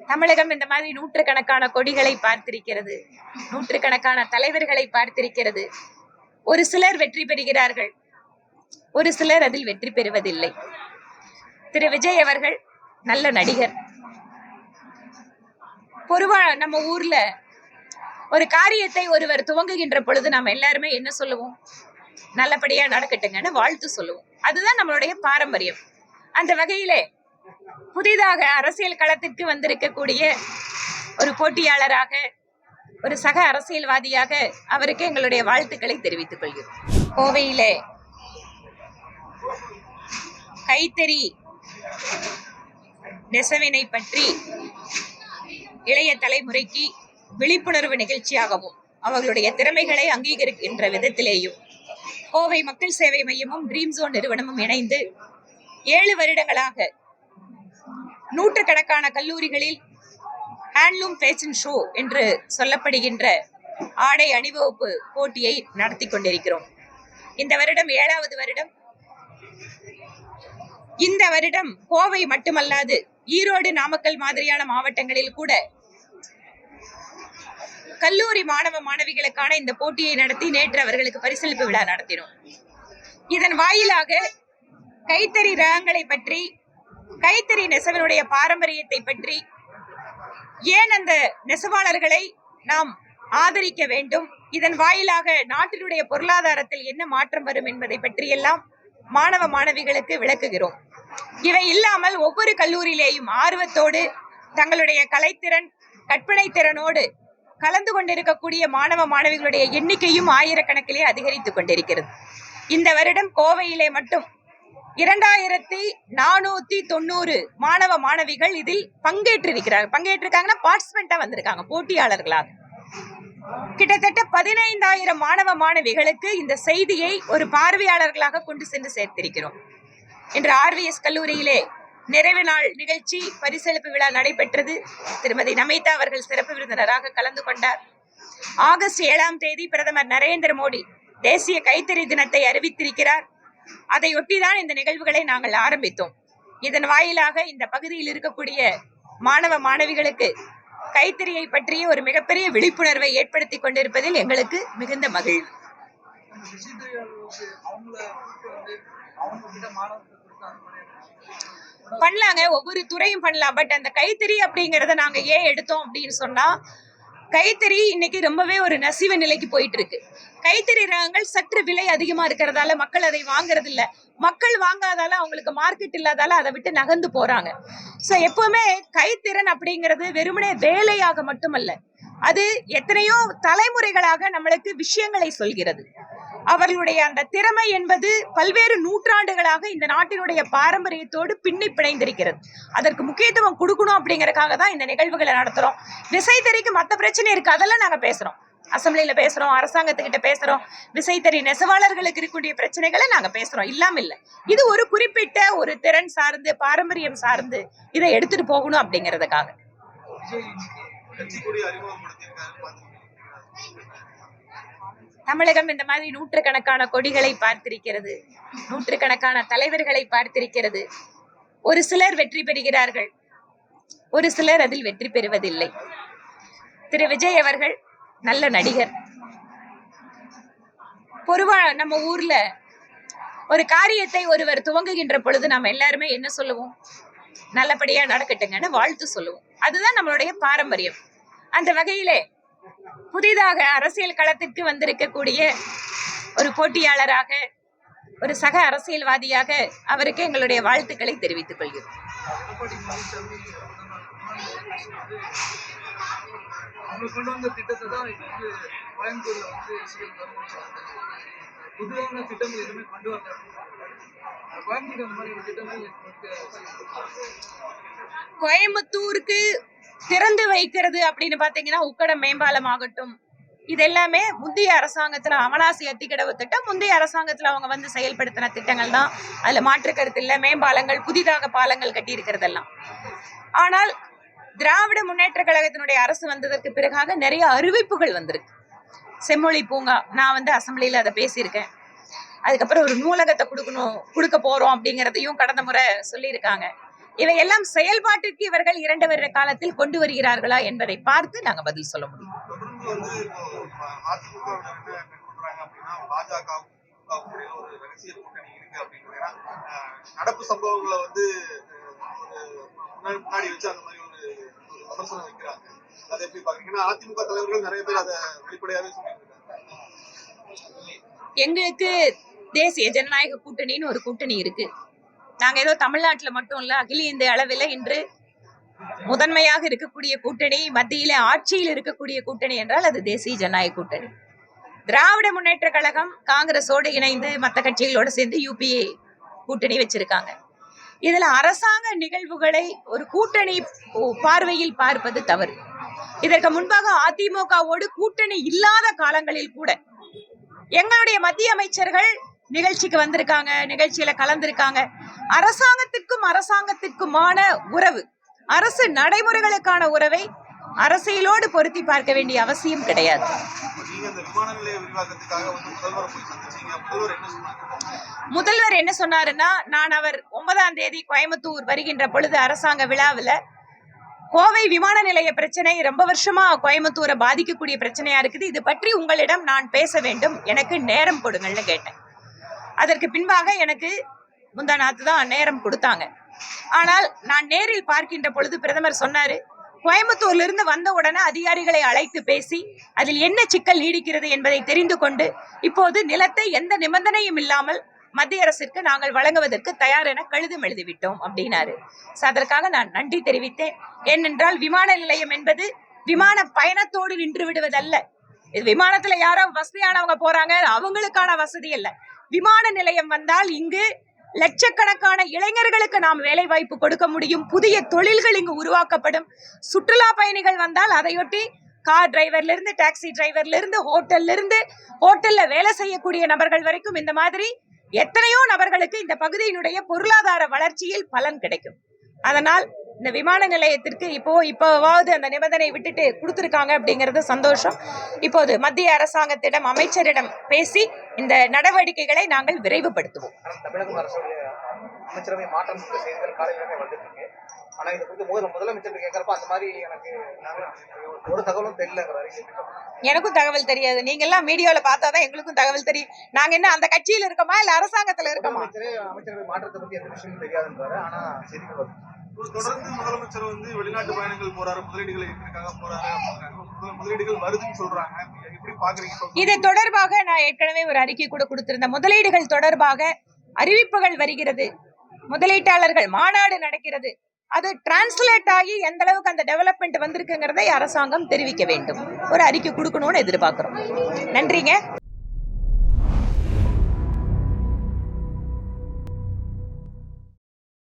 தமிழகம் இந்த மாதிரி நூற்றுக்கணக்கான கொடிகளை பார்த்திருக்கிறது. நூற்றுக்கணக்கான தலைவர்களை பார்த்திருக்கிறது. ஒரு சிலர் வெற்றி பெறுகிறார்கள். ஒரு சிலர் அதில் வெற்றி பெறுவதில்லை. திரு விஜய் அவர்கள் நல்ல நடிகர். பொதுவா நம்ம ஊர்ல ஒரு காரியத்தை ஒருவர் துவங்குகின்ற பொழுது நாம் எல்லாருமே என்ன சொல்லுவோம்? நல்லபடியா நடக்கட்டுங்கன்னு வாழ்த்து சொல்லுவோம். அதுதான் நம்மளுடைய பாரம்பரியம். அந்த வகையிலே புதிதாக அரசியல் களத்திற்கு வந்திருக்கக்கூடிய ஒரு போட்டியாளராக ஒரு சக அரசியல்வாதியாக அவருக்கு எங்களுடைய வாழ்த்துக்களை தெரிவித்துக் கொள்கிறோம். கோவையிலே கைத்தறி நெசவினை பற்றி இளைய தலைமுறைக்கு விழிப்புணர்வு நிகழ்ச்சியாகவும் அவர்களுடைய திறமைகளை அங்கீகரிக்கின்ற விதத்திலேயும் கோவை மக்கள் சேவை மையமும் ட்ரீம் ஜோன் நிறுவனமும் இணைந்து ஏழு வருடங்களாக நூற்றுக்கணக்கான கல்லூரிகளில் ஹேண்ட்லூம் ஃபேஷன் ஷோ என்று சொல்லப்படுகின்ற ஆடை அணிவகுப்பு போட்டியை நடத்தி கொண்டிருக்கிறோம். இந்த வருடம் ஏழாவது வருடம். இந்த வருடம் கோவை மட்டுமல்லாது ஈரோடு நாமக்கல் மாதிரியான மாவட்டங்களில் கூட கல்லூரி மாணவ மாணவிகளுக்கான இந்த போட்டியை நடத்தி நேற்று அவர்களுக்கு பரிசளிப்பு விழா நடத்தினோம். இதன் வாயிலாக கைத்தறி ரகங்களை பற்றி கைத்தறி நெசவினுடைய பாரம்பரியத்தை பற்றி ஏன் அந்த நெசவாளர்களை நாம் ஆதரிக்க வேண்டும்? இதன் வாயிலாக நாட்டினுடைய பொருளாதாரத்தில் என்ன மாற்றம் வரும் என்பதை பற்றியெல்லாம் மாணவ மாணவிகளுக்கு விளக்குகிறோம். இவை இல்லாமல் ஒவ்வொரு கல்லூரியிலேயும் ஆர்வத்தோடு தங்களுடைய கலைத்திறன் கற்பனை திறனோடு கலந்து கொண்டிருக்கக்கூடிய மாணவ மாணவிகளுடைய எண்ணிக்கையும் ஆயிரக்கணக்கிலே அதிகரித்துக் கொண்டிருக்கிறது. இந்த வருடம் கோவையிலே மட்டும் இரண்டாயிரத்தி நானூத்தி தொண்ணூறு மாணவ மாணவிகள் இதில் பங்கேற்றிருக்கிறார்கள் பங்கேற்றிருக்காங்கன்னா பார்ட்டிசிபெண்டா வந்திருக்காங்க போட்டியாளர்களாக. கிட்டத்தட்ட பதினைந்தாயிரம் மாணவ மாணவிகளுக்கு இந்த செய்தியை ஒரு பார்வையாளர்களாக கொண்டு சென்று சேர்த்திருக்கிறோம். இன்று ஆர்விஎஸ் கல்லூரியிலே நிறைவு நாள் நிகழ்ச்சி பரிசளிப்பு விழா நடைபெற்றது. திருமதி நமிதா அவர்கள் சிறப்பு விருந்தினராக கலந்து கொண்டார். ஆகஸ்ட் ஏழாம் தேதி பிரதமர் நரேந்திர மோடி தேசிய கைத்தறி தினத்தை அறிவித்திருக்கிறார். அதையொட்டிதான் இந்த நிகழ்வுகளை நாங்கள் ஆரம்பித்தோம். இதன் வாயிலாக இந்த பகுதியில் இருக்கக்கூடிய மாணவ மாணவிகளுக்கு கைத்தறியை பற்றிய ஒரு மிகப்பெரிய விழிப்புணர்வை ஏற்படுத்தி கொண்டிருப்பதில் எங்களுக்கு மிகுந்த மகிழ்வு. பண்ணலாங்க ஒவ்வொரு துறையும் பண்ணலாம். பட் அந்த கைத்தறி அப்படிங்கறத நாங்க ஏன் எடுத்தோம் அப்படின்னு சொன்னா கைத்தறி இன்னைக்கு ரொம்பவே ஒரு நசிவு நிலைக்கு போயிட்டு இருக்கு கைத்தறி ரகங்கள் சற்று விலை அதிகமா இருக்கிறதால மக்கள் அதை வாங்குறது இல்ல மக்கள் வாங்காதால அவங்களுக்கு மார்க்கெட் இல்லாதால அதை விட்டு நகர்ந்து போறாங்க. சோ எப்பவுமே கைத்திறன் அப்படிங்கிறது வெறுமனே வேலையாக மட்டுமல்ல. அது எத்தனையோ தலைமுறைகளாக நம்மளுக்கு விஷயங்களை சொல்கிறது. அவர்களுடைய அந்த திறமை என்பது பல்வேறு நூற்றாண்டுகளாக இந்த நாட்டினுடைய பாரம்பரியத்தோடு பின்னி பிணைந்திருக்கிறது. அதற்கு முக்கியத்துவம் கொடுக்கணும் அப்படிங்கறதுக்காக தான் இந்த நிகழ்வுகளை நடத்துறோம். விசைத்தறிக்கு மற்ற பிரச்சனை இருக்கு அதெல்லாம் நாங்க பேசுறோம். அசம்பிளில பேசுறோம் அரசாங்கத்துக்கிட்ட பேசுறோம். விசைத்தறி நெசவாளர்களுக்கு இருக்கக்கூடிய பிரச்சனைகளை நாங்க பேசுறோம். இல்லாம இல்ல. இது ஒரு குறிப்பிட்ட ஒரு திறன் சார்ந்து பாரம்பரியம் சார்ந்து இதை எடுத்துட்டு போகணும் அப்படிங்கறதுக்காக விஜய் இன்னைக்கு கட்சி கொடி அறிமுகப்படுத்தியிருக்காரு பார்த்துருக்கீங்களா? தமிழகம் இந்த மாதிரி நூற்றுக்கணக்கான கொடிகளை பார்த்திருக்கிறது. நூற்றுக்கணக்கான தலைவர்களை பார்த்திருக்கிறது. ஒரு சிலர் வெற்றி பெறுகிறார்கள். ஒரு சிலர் அதில் வெற்றி பெறுவதில்லை. திரு. விஜய் அவர்கள் நல்ல நடிகர். பொதுவா நம்ம ஊர்ல ஒரு காரியத்தை ஒருவர் துவங்குகின்ற பொழுது நாம் எல்லாருமே என்ன சொல்லுவோம்? நல்லபடியா நடக்கட்டுங்கன்னு வாழ்த்து சொல்லுவோம். அதுதான் நம்மளுடைய பாரம்பரியம். அந்த வகையிலே புதிதாக அரசியல் களத்திற்கு வந்திருக்கக்கூடிய ஒரு போட்டியாளராக ஒரு சக அரசியல்வாதியாக அவருக்கு எங்களுடைய வாழ்த்துக்களை தெரிவித்துக் கொள்கிறோம். கோயம்புத்தூருக்கு திறந்து வைக்கிறது அப்படின்னு பாத்தீங்கன்னா உக்கடம் மேம்பாலம் ஆகட்டும். இது எல்லாமே முந்தைய அரசாங்கத்துல அமலாசி அத்திக்கடவு திட்டம் முந்தைய அரசாங்கத்துல அவங்க வந்து செயல்படுத்தின திட்டங்கள் தான். அதுல மாற்று கருத்து இல்ல மேம்பாலங்கள் புதிதாக பாலங்கள் கட்டி இருக்கிறதெல்லாம் ஆனால் திராவிட முன்னேற்ற கழகத்தினுடைய அரசு வந்ததற்கு பிறகாக நிறைய அறிவிப்புகள் வந்திருக்கு. செம்மொழி பூங்கா நான் வந்து அசம்பிளியில அதை பேசியிருக்கேன். அதுக்கப்புறம் ஒரு நூலகத்தை கொடுக்கணும் கொடுக்க போறோம் அப்படிங்கிறதையும் கடந்த முறை சொல்லியிருக்காங்க. இவையெல்லாம் செயல்பாட்டிற்கு இவர்கள் இரண்டு வருட காலத்தில் கொண்டு வருகிறார்களா என்பதை பார்த்து நாங்க பதில் சொல்ல முடியும். நடப்பு சம்பவங்களை வந்து முன்னாடி வச்சு அந்த மாதிரி ஒரு விமர்சனம் வைக்கிறாங்க. அதை எப்படி பாக்குறீங்கன்னா அதிமுக தலைவர்கள் நிறைய பேர் அதை வெளிப்படையாவே சொல்லிட்டு இருக்காங்க எங்களுக்கு தேசிய ஜனநாயக கூட்டணின்னு ஒரு கூட்டணி இருக்கு. நாங்க ஏதோ தமிழ்நாட்டுல மட்டும் இல்ல அகில இந்திய அளவில் இன்று முதன்மையாக இருக்கக்கூடிய கூட்டணி மத்தியில ஆட்சியில் இருக்கக்கூடிய கூட்டணி என்றால் அது தேசிய ஜனநாயக கூட்டணி. திராவிட முன்னேற்ற கழகம் காங்கிரஸோடு இணைந்து மற்ற கட்சிகளோடு சேர்ந்து யூபிஏ கூட்டணி வச்சிருக்காங்க. இதுல அரசாங்க நிகழ்வுகளை ஒரு கூட்டணி பார்வையில் பார்ப்பது தவறு. இதற்கு முன்பாக அதிமுகவோடு கூட்டணி இல்லாத காலங்களில் கூட எங்களுடைய மத்திய அமைச்சர்கள் நிகழ்ச்சிக்கு வந்திருக்காங்க நிகழ்ச்சியில கலந்திருக்காங்க. அரசாங்கத்திற்கும் அரசாங்கத்திற்குமான உறவு அரசு நடைமுறைகளுக்கான உறவை அரசியலோடு பொருத்தி பார்க்க வேண்டிய அவசியம் கிடையாது. முதல்வர் என்ன சொன்னாருன்னா நான் அவர் ஒன்பதாம் தேதி கோயம்புத்தூர் வருகின்ற பொழுது அரசாங்க விழாவில் கோவை விமான நிலைய பிரச்சனை ரொம்ப வருஷமா கோயம்புத்தூரை பாதிக்கக்கூடிய பிரச்சனையா இருக்குது. இது பற்றி உங்களிடம் நான் பேச வேண்டும். எனக்கு நேரம் கொடுங்கள்னு கேட்டேன். அதற்கு பின்பாக எனக்கு முந்தா நாத்து தான் நேரம் கொடுத்தாங்க. ஆனால் நான் நேரில் பார்க்கின்ற பொழுது பிரதமர் சொன்னாரு கோயம்புத்தூர்லிருந்து வந்த உடனே அதிகாரிகளை அழைத்து பேசி அதில் என்ன சிக்கல் நீடிக்கிறது என்பதை தெரிந்து கொண்டு இப்போது நிலத்தை எந்த நிபந்தனையும் இல்லாமல் மத்திய அரசிற்கு நாங்கள் வழங்குவதற்கு தயார் என கழுதம் எழுதிவிட்டோம் அப்படின்னாரு. ஸோ அதற்காக நான் நன்றி தெரிவித்தேன். ஏனென்றால் விமான நிலையம் என்பது விமான பயணத்தோடு நின்று விடுவதல்ல. இது விமானத்துல யாரோ வசதியானவங்க போறாங்க அவங்களுக்கான வசதி இல்லை விமான நிலையம் வந்தால் இங்கு லட்சக்கணக்கான இளைஞர்களுக்கு நாம் வேலை வாய்ப்பு கொடுக்க முடியும். புதிய தொழில்கள் இங்கு உருவாக்கப்படும். சுற்றுலா பயணிகள் வந்தால் அதையொட்டி கார் டிரைவர்ல இருந்து டாக்ஸி டிரைவர்ல இருந்து ஹோட்டல்ல இருந்து ஹோட்டல்ல வேலை செய்யக்கூடிய நபர்கள் வரைக்கும் இந்த மாதிரி எத்தனையோ நபர்களுக்கு இந்த பகுதியினுடைய பொருளாதார வளர்ச்சியில் பலன் கிடைக்கும். அதனால் இந்த விமான நிலையத்திற்கு இப்போ இப்போவாவது அந்த நிபந்தனை விட்டுட்டு கொடுத்துருக்காங்க அப்படிங்கிறது சந்தோஷம். இப்போது மத்திய அரசாங்கத்திடம் அமைச்சரிடம் பேசி இந்த நடவடிக்கைகளை நாங்கள் விரைவுபடுத்துவோம். எனக்கும் தகவல் தெரியாது. நீங்க எல்லாம் மீடியால பார்த்தாதான் எங்களுக்கும் தகவல் தெரியும். நாங்க என்ன அந்த கட்சியில இருக்கோமா இல்ல அரசாங்கத்துல இருக்கோமா? தொடர்ந்து முதலமைச்சர் வந்து வெளிநாட்டு பயணங்கள் போறாரு முதலீடுகள் இருக்கிறதுக்காக போறாரு முதலீடுகள் வருதுன்னு சொல்றாங்க. எப்படி பாக்குறீங்க இது தொடர்பாக நான் ஏற்கனவே ஒரு அறிக்கை கூட கொடுத்திருந்தேன். முதலீடுகள் தொடர்பாக அறிவிப்புகள் வருகிறது. முதலீட்டாளர்கள் மாநாடு நடக்கிறது. அது டிரான்ஸ்லேட் ஆகி எந்த அளவுக்கு அந்த டெவலப்மெண்ட் வந்திருக்குங்கிறதை அரசாங்கம் தெரிவிக்க வேண்டும். ஒரு அறிக்கை கொடுக்கணும்னு எதிர்பார்க்கிறோம். நன்றிங்க.